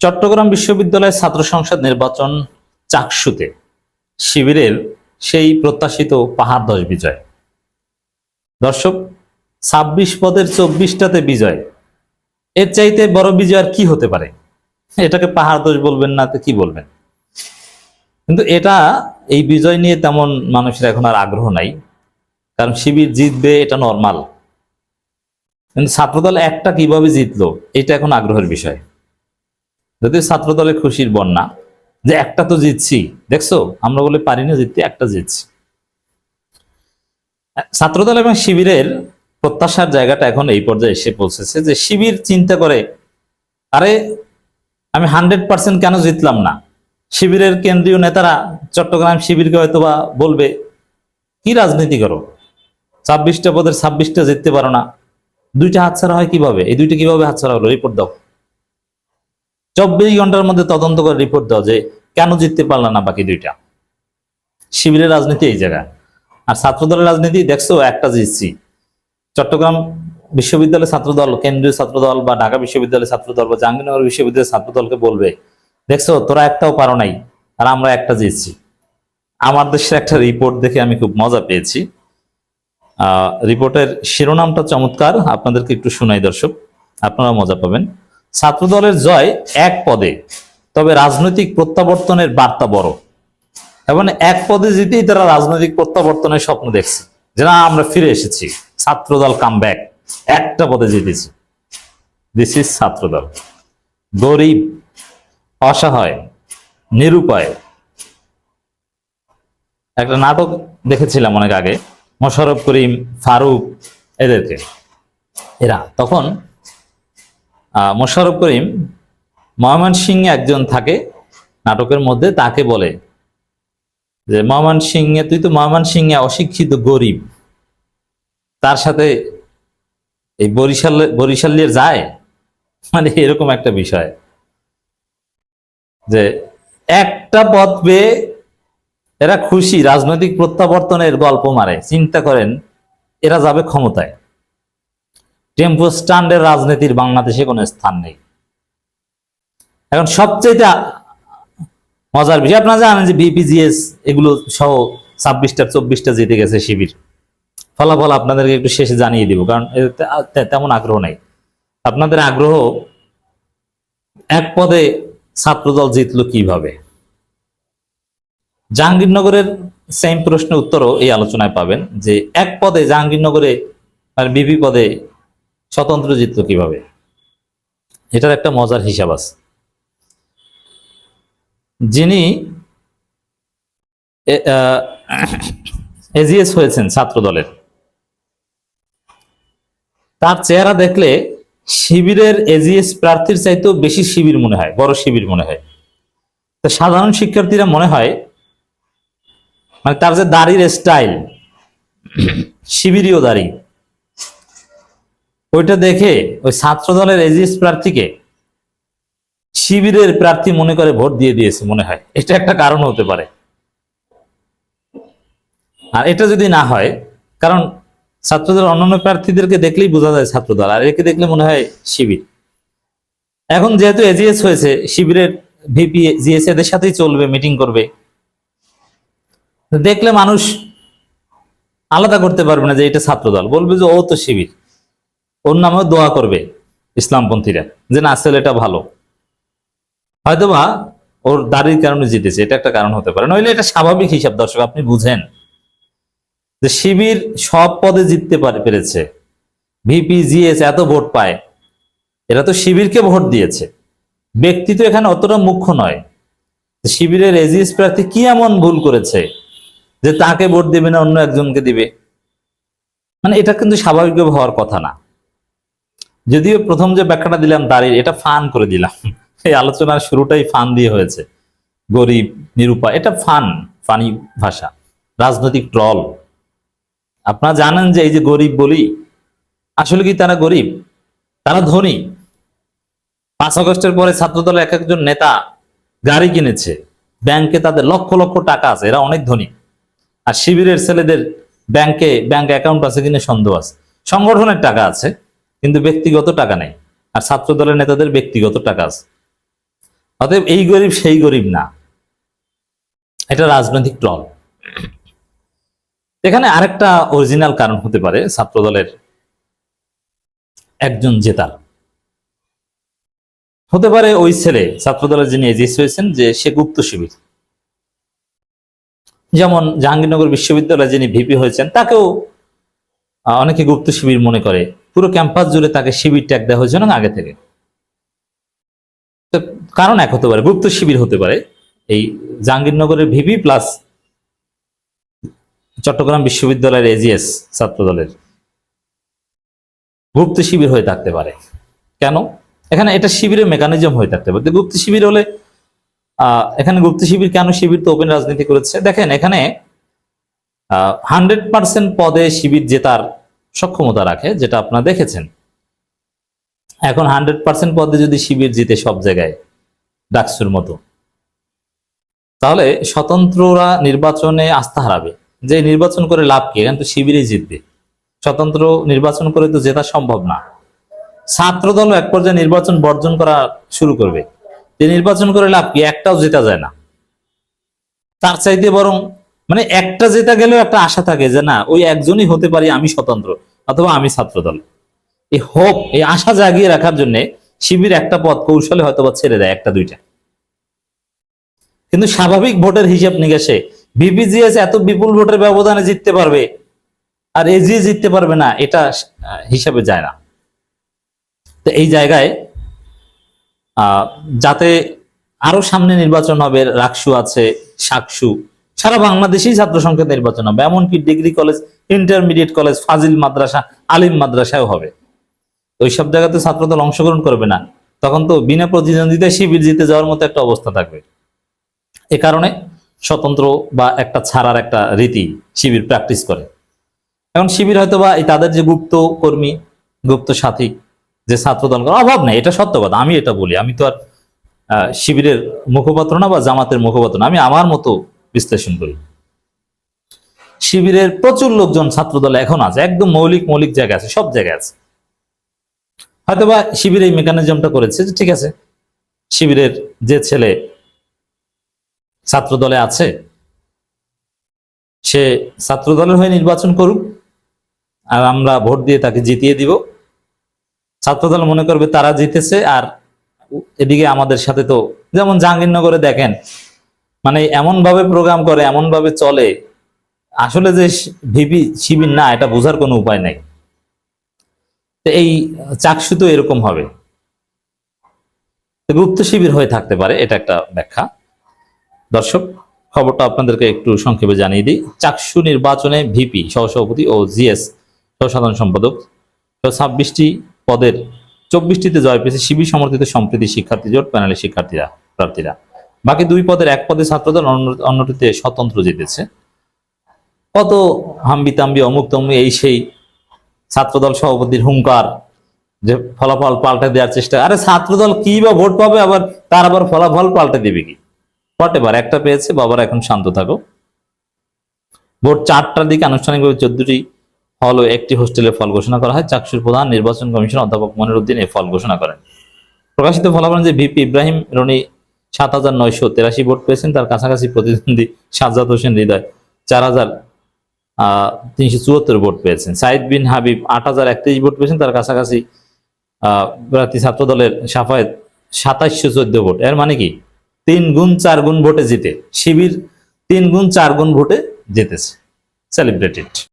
চট্টগ্রাম বিশ্ববিদ্যালয়ের ছাত্র সংসদ নির্বাচন চাকসুতে শিবিরের সেই প্রত্যাশিত পাহাড় দশ বিজয়। দর্শক, ছাব্বিশ পদের চব্বিশটাতে বিজয়, এর চাইতে বড় বিজয় আর কি হতে পারে? এটাকে পাহাড় দোষ বলবেন না, তো কি বলবেন? কিন্তু এটা, এই বিজয় নিয়ে তেমন মানুষের এখন আর আগ্রহ নাই, কারণ শিবির জিতবে, এটা নর্মাল কিন্তু ছাত্রদল একটা কীভাবে জিতলো, এটা এখন আগ্রহের বিষয়। যদিও ছাত্রদলের খুশির বন্যা, যে একটা তো জিতছি, দেখছ? আমরা বলে পারি না জিততে, একটা জিতছি। ছাত্রদল এবং শিবিরের প্রত্যাশার জায়গাটা এখন এই পর্যায়ে এসে পৌঁছেছে যে শিবির চিন্তা করে, আরে আমি হান্ড্রেড পার্সেন্ট কেন জিতলাম না? শিবিরের কেন্দ্রীয় নেতারা চট্টগ্রাম শিবিরকে হয়তোবা বলবে, কি রাজনীতি করো? ছাব্বিশটা পদের ছাব্বিশটা জিততে পারো না। দুইটা হাতছাড়া হয় কীভাবে? এই দুইটা কীভাবে হাতছাড়া হলো? রিপোর্ট দাও। চব্বিশ ঘণ্টার মধ্যে তদন্ত করে রিপোর্ট দাও যে কেন জিততে পারলা না বাকি দুইটা। শিবিরের রাজনীতি এই জায়গা আর ছাত্রদলের রাজনীতি, দেখছ, একটা জিতছি। চট্টগ্রাম বিশ্ববিদ্যালয় ছাত্রদল, কেন্দ্রীয় ছাত্রদল বা ঢাকা বিশ্ববিদ্যালয় ছাত্রদল বা জাহাঙ্গীরনগর বিশ্ববিদ্যালয় ছাত্রদলকে বলবে, দেখছ, তোরা একটাও পারো নাই, আর আমরা একটা জিতছি। আমার দেশের একটা রিপোর্ট দেখে আমি খুব মজা পেয়েছি। রিপোর্টের শিরোনামটা চমৎকার। আপনাদেরকে একটু শোনাই, দর্শক। আপনারা মজা পাবেন। ছাত্রদলের জয় এক পদে, তবে রাজনৈতিক প্রত্যাবর্তনের বার্তা বড়। এবং এক পদে জিতেই তারা রাজনৈতিক প্রত্যাবর্তনের স্বপ্ন দেখছে। যে না, আমরা ফিরে এসেছি। ছাত্রদল কাম ব্যাক একটা পদে জিতেছি। This is Chhatra Dal. গরিব, অসহায়, নিরুপায়। একটা নাটক দেখেছিলাম অনেক আগে মোশারফ করিম, ফারুক, এদেরকে। এরা, তখন আহ, মোশাররফ করিম ময়মনসিংহে একজন থাকে নাটকের মধ্যে তাকে বলে যে ময়মনসিংহে তুই তো ময়মনসিংহে অশিক্ষিত গরিব। তার সাথে এই বরিশাল বরিশালের যায়? মানে এরকম একটা বিষয়। যে একটা পথ পেয়ে এরা খুশি রাজনৈতিক প্রত্যাবর্তনের গল্প মারে। চিন্তা করেন এরা যাবে ক্ষমতায়। টেম্পো স্ট্যান্ডের রাজনীতির বাংলাদেশে কোনো স্থান নেই। এখন সবচেয়ে মজার বিষয়, আপনারা জানেন যে বিপিজিএস এগুলো সহ ছাব্বিশটা, চব্বিশটা জিতে গেছে শিবির। ফলাফল আপনাদেরকে একটু শেষে জানিয়ে দিব, কারণ তেমন আগ্রহ নেই। আপনাদের আগ্রহ, এক পদে ছাত্রদল জিতলো কীভাবে? জাহাঙ্গীরনগরের সেম প্রশ্নের উত্তরও এই আলোচনায় পাবেন যে এক পদে জাহাঙ্গীরনগরে বিপি পদে স্বতন্ত্র জিতলো কীভাবে? এটার একটা মজার হিসাব আছে। যিনি এজিএস হয়েছেন ছাত্র দলের তার চেহারা দেখলে শিবিরের এজিএস প্রার্থীর চাইতেও বেশি শিবির মনে হয়, বড় শিবির মনে হয়। তো সাধারণ শিক্ষার্থীরা মনে হয় মানে তার যে দাড়ির স্টাইল শিবিরীয় দাড়ি ওইটা দেখে ওই ছাত্র দলের এজিএস প্রার্থীকে শিবিরের প্রার্থী মনে করে ভোট দিয়ে দিয়েছে মনে হয়। এটা একটা কারণ হতে পারে। আর এটা যদি না হয়, কারণ ছাত্রদের অন্যান্য প্রার্থীদেরকে দেখলেই বোঝা যায় ছাত্রদল, আর একে দেখলে মনে হয় শিবির। এখন যেহেতু এজিএস হয়েছে, শিবিরের ভিপি জিএস এদের সাথেই চলবে, মিটিং করবে। দেখলে মানুষ আলাদা করতে পারবে না যে এটা ছাত্রদল, বলবে যে ও তো শিবির। ওর নামেও দোয়া করবে ইসলামপন্থীরা যে, না, ছেলেটা ভালো। হয়তোবা ওর দাড়ির কারণে জিতেছে, এটা একটা কারণ হতে পারে। নইলে এটা স্বাভাবিক হিসাব, দর্শক, আপনি বুঝেন যে, শিবির সব পদে জিততে পারে, পেরেছে। ভিপি, জিএস এত ভোট পায়, এরা তো শিবিরকে ভোট দিয়েছে। ব্যক্তি তো এখানে অতটা মুখ্য নয়। শিবিরের এজিএস প্রার্থী কি এমন ভুল করেছে যে, তাকে ভোট দেবে না, অন্য একজনকে দিবে? মানে এটা কিন্তু স্বাভাবিকভাবে হওয়ার কথা না। যদিও প্রথম যে ব্যাখ্যাটা দিলাম দাঁড়িয়ে এটা ফান করে দিলাম। এই আলোচনার শুরুটাই ফান দিয়ে হয়েছে। গরিব নিরুপায় এটা ফান, ফানি ভাষা, রাজনৈতিক ট্রল। আপনারা জানেন যে এই যে গরিব বলি, আসলে কি তারা গরিব? তারা ধনী। পাঁচ আগস্টের পরে ছাত্রদলের এক একজন নেতা গাড়ি কিনেছে। ব্যাংকে তাদের লক্ষ লক্ষ টাকা আছে, এরা অনেক ধনী। আর শিবিরের ছেলেদের ব্যাংকে, ব্যাংক অ্যাকাউন্ট আছে কিনা সন্দেহ আছে। সংগঠনের টাকা আছে। কিন্তু ব্যক্তিগত টাকা নেই। আর ছাত্র দলের নেতাদের ব্যক্তিগত টাকা আছে। অতএব এই গরিব সেই গরিব না। এটা রাজনৈতিক ট্রল এখানে আরেকটা অরিজিনাল কারণ হতে পারে ছাত্রদলের একজন জেতার। হতে পারে ওই ছেলে ছাত্রদলের যিনি এজিএস হয়েছেন, যে সে গুপ্ত শিবির। যেমন জাহাঙ্গীরনগর বিশ্ববিদ্যালয়ে যিনি ভিপি হয়েছেন, তাকেও অনেকে গুপ্ত শিবির মনে করে। পুরো ক্যাম্পাস জুড়ে তাকে শিবির ট্যাগ দেওয়া হয়েছে না আগে থেকে। কারণ এক হতে পারে, গুপ্ত শিবির হতে পারে। এই জাহাঙ্গীরনগরের ভিপি প্লাস চট্টগ্রাম বিশ্ববিদ্যালয়ের এজিএস ছাত্রদলের গুপ্ত শিবির হয়ে থাকতে পারে। কেন? এখানে এটা শিবিরের মেকানিজম হয়ে থাকতে পারে। গুপ্ত শিবির হলে এখানে গুপ্ত শিবির কেন শিবির তো ওপেন রাজনীতি করেছে? দেখেন, এখানে হান্ড্রেড পার্সেন্ট পদে শিবির জেতার সক্ষমতা রাখে, যেটা আপনারা দেখেছেন। এখন হান্ড্রেড পার্সেন্ট পদে যদি শিবির জিতে সব জায়গায়, ডাকসুর মতো, তাহলে স্বতন্ত্ররা নির্বাচনে আস্থা হারাবে। যে নির্বাচন করে লাভ কি? এখানে তো শিবিরই জিতবে। স্বতন্ত্র নির্বাচন করে তো জেতা সম্ভব না। ছাত্র দল এক পর্যায়ে নির্বাচন বর্জন করা শুরু করবে। যে নির্বাচন করে লাভ কি? একটাও জেতা যায় না। তার চাইতে বরং মানে একটা জেতা গেলেও একটা আশা থাকে যে না, ওই একজনই হতে পারি আমি স্বতন্ত্র অথবা আমি ছাত্র দল এই হোপ এই আশা জাগিয়ে রাখার জন্য শিবির একটা পথ, কৌশলে হয়তো বা ছেড়ে দেয় একটা দুইটা। কিন্তু স্বাভাবিক ভোটের হিসাব নিকাশে বিপিজিএস এত বিপুল ভোটের ব্যবধানে জিততে পারবে আর এজিএ জিততে পারবে না, এটা হিসাবে যায় না। তো এই জায়গায় যাতে আরও সামনে নির্বাচন হবে, রাকসু আছে, সাকসু সারা বাংলাদেশেই ছাত্র সংখ্যা নির্বাচন হবে এমনকি ডিগ্রি কলেজ ইন্টারমিডিয়েট কলেজ ফাজিল মাদ্রাসা আলিম মাদ্রাসাও হবে। ওই সব জায়গাতে ছাত্রদল অংশগ্রহণ করবে না। তখন তো বিনা প্রতিদ্বন্দ্বিতায় শিবির জিতে যাওয়ার মতো একটা অবস্থা থাকবে। এ কারণে স্বতন্ত্র বা একটা ছাড়ার একটা রীতি শিবির প্র্যাকটিস করে। এখন শিবির হয়তো বা এই তাদের যে গুপ্ত কর্মী গুপ্ত সাথী যে ছাত্রদল করে, অভাব নেই এটা সত্য কথা আমি এটা বলি। আমি তো আর শিবিরের মুখপাত্র না বা জামাতের মুখপাত্র না আমি আমার মতো বিশ্লেষণ করি। শিবিরের প্রচুর লোকজন ছাত্রদলে এখন আছে, একদম মৌলিক মৌলিক জায়গায় আছে, সব জায়গায় আছে। হয়তোবা শিবির এই মেকানিজমটা করেছে যে ঠিক আছে, শিবিরের যে ছেলে ছাত্র দলে আছে, সে ছাত্র দলের হয়ে নির্বাচন করুক, আর আমরা ভোট দিয়ে তাকে জিতিয়ে দিব। ছাত্রদল মনে করবে তারা জিতেছে, আর এদিকে আমাদের সাথে তো, যেমন জাহাঙ্গীরনগরে দেখেন মানে এমন ভাবে প্রোগ্রাম করে এমন ভাবে চলে, আসলে যে ভিপি শিবির না, এটা বোঝার কোনো উপায় নাই। তো এই চাকসু তো এরকম হবে। গুপ্ত শিবির হয়ে থাকতে পারে, এটা একটা ব্যাখ্যা। দর্শক, খবরটা আপনাদেরকে একটু সংক্ষেপে জানিয়ে দিই। চাকসু নির্বাচনে ভিপি সহসভাপতি ও জিএস সাধারণ সম্পাদক ছাব্বিশটি পদের চব্বিশটিতে জয় পেয়েছে শিবির সমর্থিত সম্প্রীতি শিক্ষার্থী জোট, প্যানেলের শিক্ষার্থীরা, প্রার্থীরা। বাকি দুই পদের এক পদে ছাত্রদল, অন্য- অন্যটিতে স্বতন্ত্র জিতেছে। কত হাম্বি তাম্বি, অমুক তমুক, এই সেই ছাত্রদল সভাপতির হুঙ্কার যে ফলাফল পাল্টে দেওয়ার চেষ্টা। আরে ছাত্রদল কি বা ভোট পাবে, আবার তার আবার ফলাফল পাল্টে দেবে কি? হোয়াট এবার একটা পেয়েছে, বাবার এখন শান্ত থাকো। ভোট চারটার দিকে আনুষ্ঠানিকভাবে চোদ্দটি হল ও একটি হোস্টেলে ফল ঘোষণা করা হয়। চাকসুর প্রধান নির্বাচন কমিশন অধ্যাপক মনিরুদ্দিন এই ফল ঘোষণা করেন। প্রকাশিত ফলাফল যে ভিপি ইব্রাহিম রনি সাত হাজার নয়শো তেরাশি ভোট পেয়েছেন। তার কাছাকাছি প্রতিদ্বন্দ্বী সাজ্জাদ হোসেন হৃদয় চার হাজার তিনশো চুয়াত্তর ভোট পেয়েছেন। সাইদ বিন হাবিব আট হাজার একত্রিশ ভোট পেয়েছেন। তার কাছাকাছি, আহ ছাত্র দলের সাফায়েত সাতাইশশো চোদ্দ ভোট। এর মানে কি? তিন গুণ চার গুণ ভোটে জিতে। শিবির তিন গুণ চার গুণ ভোটে জিতেছে। সেলিব্রেটেড